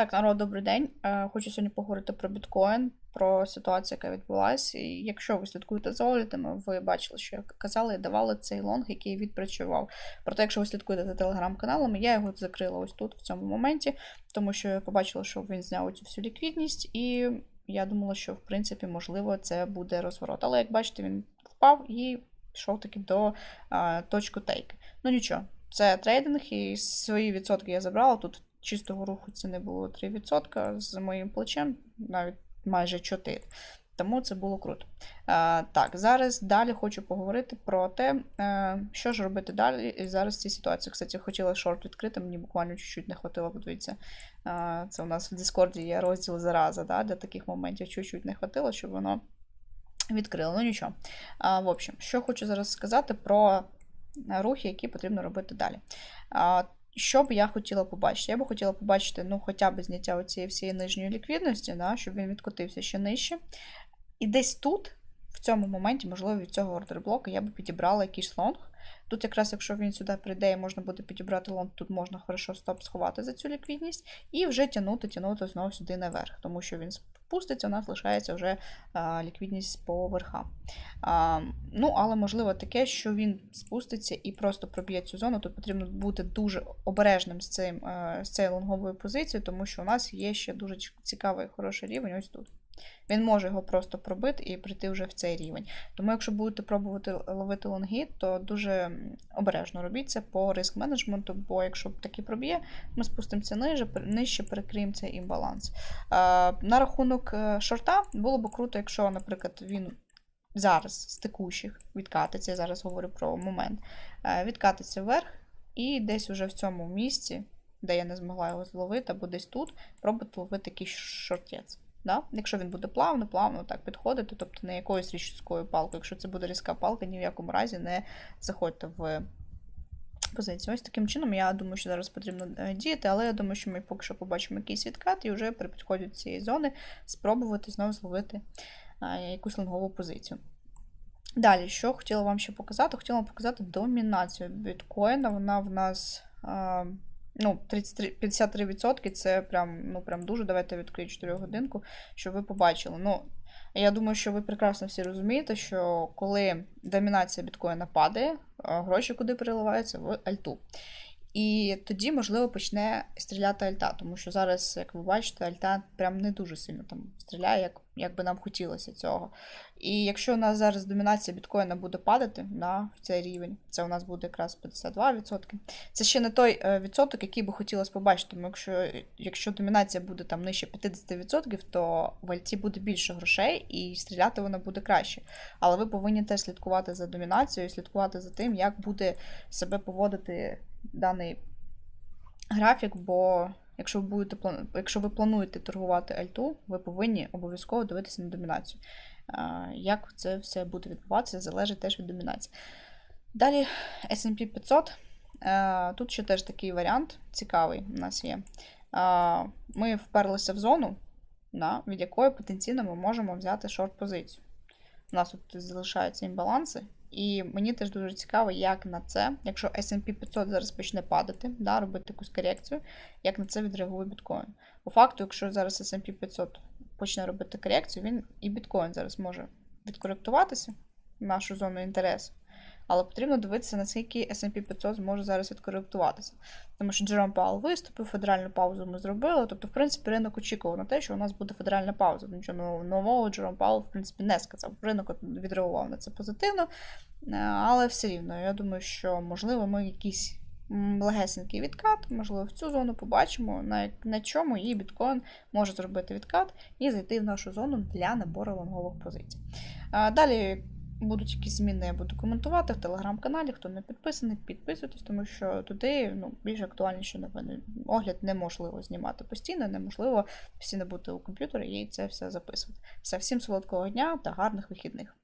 Так, народ, добрий день. Е, Хочу сьогодні поговорити про біткоін, про ситуацію, яка відбулася. І якщо ви слідкуєте за оглядами, ви бачили, що я казала і давала цей лонг, який відпрацював. Проте, якщо ви слідкуєте за телеграм-каналами, я його закрила ось тут, в цьому моменті, тому що я побачила, що він зняв цю всю ліквідність, і я думала, що в принципі, можливо, це буде розворот. Але як бачите, він впав і пішов таки до а, точку тейк. Ну нічого, це трейдинг, і свої відсотки я забрала. Тут чистого руху це не було 3% з моїм плечем, навіть майже 4%. Тому це було круто. А, так, зараз далі хочу поговорити про те, що ж робити далі і зараз в цій ситуації. Кстати, хотіла шорт відкрити, мені буквально чуть-чуть не хватило, подивіться. А, це у нас в Дискорді є розділ зараза, да, для таких моментів чуть-чуть не хватило, щоб воно відкрило. Ну нічого. А, в общем, що хочу зараз сказати про рухи, які потрібно робити далі. А, що б я хотіла побачити? Я би хотіла побачити ну, хоча б зняття цієї всієї нижньої ліквідності, да, щоб він відкотився ще нижче. І десь тут, в цьому моменті, можливо, від цього ордерблоку, я би підібрала якийсь лонг. Тут, якраз, якщо він сюди прийде і можна буде підібрати лонг, тут можна хорошо стоп сховати за цю ліквідність і вже тягнути, тягнути знову сюди наверх, тому що він спуститься, у нас лишається вже а, ліквідність по верхам. А, ну, але можливо таке, що він спуститься і просто проб'є цю зону. Тут потрібно бути дуже обережним з цим, е, з цією лонговою позицією, тому що у нас є ще дуже цікавий хороший рівень ось тут. Він може його просто пробити і прийти вже в цей рівень. Тому, якщо будете пробувати ловити лонги, то дуже обережно робіть це по риск менеджменту, бо якщо таки проб'є, ми спустимося ниже, нижче перекриємо цей імбаланс. На рахунок е, шорта було б круто, якщо, наприклад, він. Зараз з текущих відкатиться, я зараз говорю про момент, е, відкатиться вверх, і десь уже в цьому місці, де я не змогла його зловити, або десь тут, пробувати ловити якийсь шортець. Да? Якщо він буде плавно, плавно так підходити, тобто не якоюсь різкою палкою. Якщо це буде різка палка, ні в якому разі не заходьте в позицію. Ось таким чином, я думаю, що зараз потрібно е, діяти, але я думаю, що ми поки що побачимо якийсь відкат і вже при підході до цієї зони спробувати знову зловити якусь лонгову позицію. Далі, що хотіла вам ще показати? Хотіла вам показати домінацію біткоїна. Вона в нас. Ну, 33, 53% це прям ну, прям дуже. Давайте відкрию 4 годинку, щоб ви побачили. Ну, Я думаю, що ви прекрасно всі розумієте, що коли домінація біткоїна падає, гроші куди переливаються в альту. І тоді, можливо, почне стріляти Альта, тому що зараз, як ви бачите, Альта прям не дуже сильно там стріляє, як як би нам хотілося цього. І якщо у нас зараз домінація біткоїна буде падати на цей рівень, це у нас буде якраз 52%. Це ще не той е, відсоток, який би хотілося побачити. Тому якщо якщо домінація буде там нижче 50%, то в Альті буде більше грошей і стріляти вона буде краще. Але ви повинні теж слідкувати за домінацією, слідкувати за тим, як буде себе поводити даний графік, бо якщо ви будете якщо ви плануєте торгувати альту, ви повинні обов'язково дивитися на домінацію. Як це все буде відбуватися, залежить теж від домінації. Далі SP 500. Тут ще теж такий варіант цікавий у нас є. Ми вперлися в зону, від якої потенційно ми можемо взяти шорт-позицію. У нас тут залишаються імбаланси, і мені теж дуже цікаво, як на це, якщо SP 500 зараз почне падати, да, робити якусь корекцію, як на це відреагує біткоін. По факту, якщо зараз SP 500 почне робити корекцію, він і біткоін зараз може відкоректуватися в нашу зону інтересу. Але потрібно дивитися, наскільки SP 500 зможе зараз відкоректуватися. Тому що Джером Паул виступив, федеральну паузу ми зробили. Тобто, в принципі, ринок очікував на те, що у нас буде федеральна пауза. Нічого нового Джером Паул, в принципі, не сказав. Ринок відреагував на це позитивно, е, але все рівно, я думаю, що можливо ми якийсь легесенький відкат, можливо, в цю зону побачимо, на на чому і біткоін може зробити відкат і зайти в нашу зону для набору лонгових позицій. Далі будуть якісь зміни, я буду коментувати в телеграм-каналі. Хто не підписаний, підписуйтесь, тому що туди ну, більш актуальніші новини. Огляд неможливо знімати постійно, неможливо постійно бути у комп'ютері і це все записувати. Все, всім солодкого дня та гарних вихідних.